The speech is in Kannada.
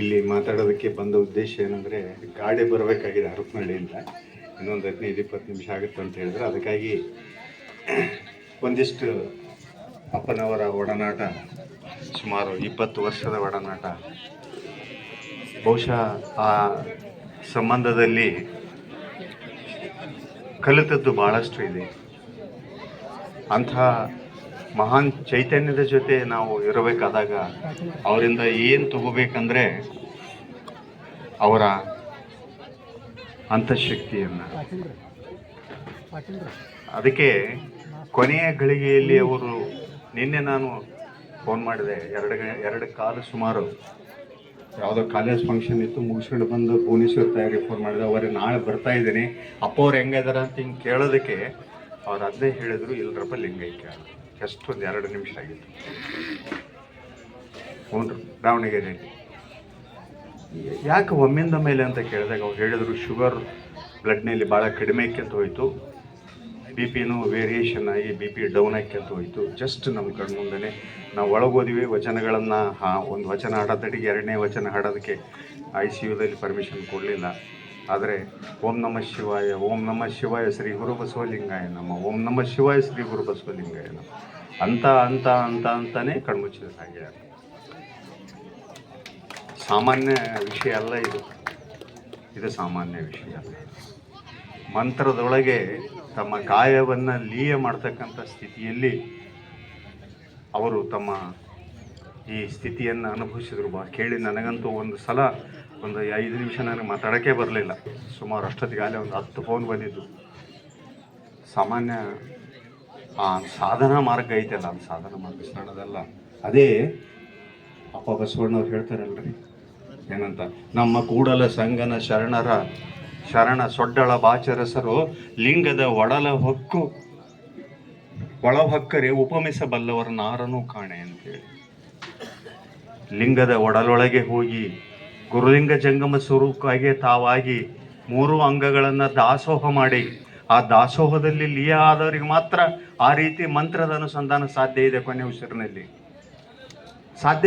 ಇಲ್ಲಿ ಮಾತಾಡೋದಕ್ಕೆ ಬಂದ ಉದ್ದೇಶ ಏನಂದರೆ, ಗಾಡಿ ಬರಬೇಕಾಗಿದೆ ಹರಪನಹಳ್ಳಿಯಿಂದ ಇನ್ನೊಂದು ಹದಿನೈದು, ಇಪ್ಪತ್ತು ನಿಮಿಷ ಆಗುತ್ತೆ ಅಂತ ಹೇಳಿದ್ರೆ. ಅದಕ್ಕಾಗಿ ಒಂದಿಷ್ಟು ಅಪ್ಪನವರ ಒಡನಾಟ, ಸುಮಾರು ಇಪ್ಪತ್ತು ವರ್ಷದ ಒಡನಾಟ. ಬಹುಶಃ ಆ ಸಂಬಂಧದಲ್ಲಿ ಕಲಿತದ್ದು ಭಾಳಷ್ಟು ಇದೆ. ಅಂಥ ಮಹಾನ್ ಚೈತನ್ಯದ ಜೊತೆ ನಾವು ಇರಬೇಕಾದಾಗ ಅವರಿಂದ ಏನು ತಗೋಬೇಕಂದ್ರೆ ಅವರ ಅಂತಃಶಕ್ತಿಯನ್ನು. ಅದಕ್ಕೆ ಕೊನೆಯ ಗಳಿಗೆಯಲ್ಲಿ ಅವರು ನಿನ್ನೆ ನಾನು ಫೋನ್ ಮಾಡಿದೆ. ಎರಡು ಎರಡು ಕಾಲು ಸುಮಾರು. ಯಾವುದೋ ಕಾಲೇಜ್ ಫಂಕ್ಷನ್ ಇತ್ತು, ಮುಗಿಸ್ಕೊಂಡು ಬಂದು ಭುವನೇಶ್ವರ್ ತಯಾರಿ ಫೋನ್ ಮಾಡಿದೆ. ಅವರೇ ನಾಳೆ ಬರ್ತಾ ಇದ್ದೀನಿ. ಅಪ್ಪ ಅವ್ರು ಹೆಂಗಿದಾರೆ ಅಂತ ಹಿಂಗೆ ಕೇಳೋದಕ್ಕೆ ಅವ್ರು ಅದನ್ನೇ ಹೇಳಿದ್ರು ಇಲ್ರಪ್ಪ ಲಿಂಗೈಕ್ಯ ಜಸ್ಟ್ ಒಂದು ಎರಡು ನಿಮಿಷ ಆಗಿತ್ತು. ಹ್ಞೂ ದಾವಣಗೆರೆಯಲ್ಲಿ. ಯಾಕೆ ಒಮ್ಮಿಂದ ಮೇಲೆ ಅಂತ ಕೇಳಿದಾಗ ಅವ್ರು ಹೇಳಿದ್ರು ಶುಗರ್ ಬ್ಲಡ್ನಲ್ಲಿ ಭಾಳ ಕಡಿಮೆ ಆಕ್ಯಂತ ಹೋಯಿತು. ಬಿ ಪಿನೂ ವೇರಿಯೇಷನ್ ಆಗಿ ಬಿ ಪಿ ಡೌನ್ ಆಕ್ಯಂತ ಹೋಯಿತು. ಜಸ್ಟ್ ನಮ್ಮ ಕಣ್ಣು ಮುಂದೆ ನಾವು ಒಳಗೋದಿವಿ, ವಚನಗಳನ್ನು ಒಂದು ವಚನ ಹಾಡೋದಡಿಗೆ ಎರಡನೇ ವಚನ ಹಾಡೋದಕ್ಕೆ ಐ ಸಿ ಯುದಲ್ಲಿ ಪರ್ಮಿಷನ್ ಕೊಡಲಿಲ್ಲ. ಆದರೆ ಓಂ ನಮ ಶಿವಾಯ, ಓಂ ನಮ ಶಿವಾಯ ಶ್ರೀ ಗುರು ಬಸವಲಿಂಗಾಯ ನಮ್ಮ ಓಂ ನಮ ಶಿವಾಯ ಶ್ರೀ ಗುರು ಬಸವಲಿಂಗಾಯ ನಮ್ಮ ಅಂತ ಅಂತ ಅಂತ, ಅಂತಾನೆ ಕಣ್ಮುಚ್ಚಿದ ಹಾಗೆ ಸಾಮಾನ್ಯ ವಿಷಯ ಅಲ್ಲ ಇದು. ಇದು ಸಾಮಾನ್ಯ ವಿಷಯ ಅಲ್ಲ. ಮಂತ್ರದೊಳಗೆ ತಮ್ಮ ಗಾಯವನ್ನು ಲೀಯ ಮಾಡ್ತಕ್ಕಂಥ ಸ್ಥಿತಿಯಲ್ಲಿ ಅವರು ತಮ್ಮ ಈ ಸ್ಥಿತಿಯನ್ನು ಅನುಭವಿಸಿದ್ರು. ಬಾ, ಕೇಳಿ ನನಗಂತೂ ಒಂದು ಸಲ ಒಂದು ಐದು ನಿಮಿಷ ನನಗೆ ಮಾತಾಡೋಕ್ಕೆ ಬರಲಿಲ್ಲ. ಸುಮಾರು ಅಷ್ಟೊತ್ತಿಗಾಗಲೇ ಒಂದು ಹತ್ತು ಫೋನ್ ಬಂದಿದ್ದು. ಸಾಮಾನ್ಯ, ಆ ಸಾಧನಾ ಮಾರ್ಗ ಐತಲ್ಲ ಆ ಸಾಧನಾ ಮಾರ್ಗ ಸಣ್ಣದಲ್ಲ ಅದೇ ಅಪ್ಪ ಬಸವಣ್ಣವ್ರು ಹೇಳ್ತಾರಲ್ರಿ, ಏನಂತ, ನಮ್ಮ ಕೂಡಲ ಸಂಗನ ಶರಣರ, ಶರಣ ಸೊಡ್ಡಳ ಬಾಚರಸರು, ಲಿಂಗದ ಒಡಲ ಹೊಕ್ಕು ಒಳ ಹೊಕ್ಕರೆ ಉಪಮಿಸಬಲ್ಲವರ ನಾರನು ಕಾಣೆ ಅಂತೇಳಿ. ಲಿಂಗದ ಒಡಲೊಳಗೆ ಹೋಗಿ ಗುರುಲಿಂಗ ಜಂಗಮ ಸ್ವರೂಪಕ್ಕೆ ತಾವಾಗಿ ಮೂರು ಅಂಗಗಳನ್ನು ದಾಸೋಹ ಮಾಡಿ, ಆ ದಾಸೋಹದಲ್ಲಿ ಲೀಯ ಆದವರಿಗೆ ಮಾತ್ರ ಆ ರೀತಿ ಮಂತ್ರದ ಅನುಸಂಧಾನ ಸಾಧ್ಯ ಇದೆ ಕೊನೆ ಉಸಿರಿನಲ್ಲಿ. ಸಾಧ್ಯ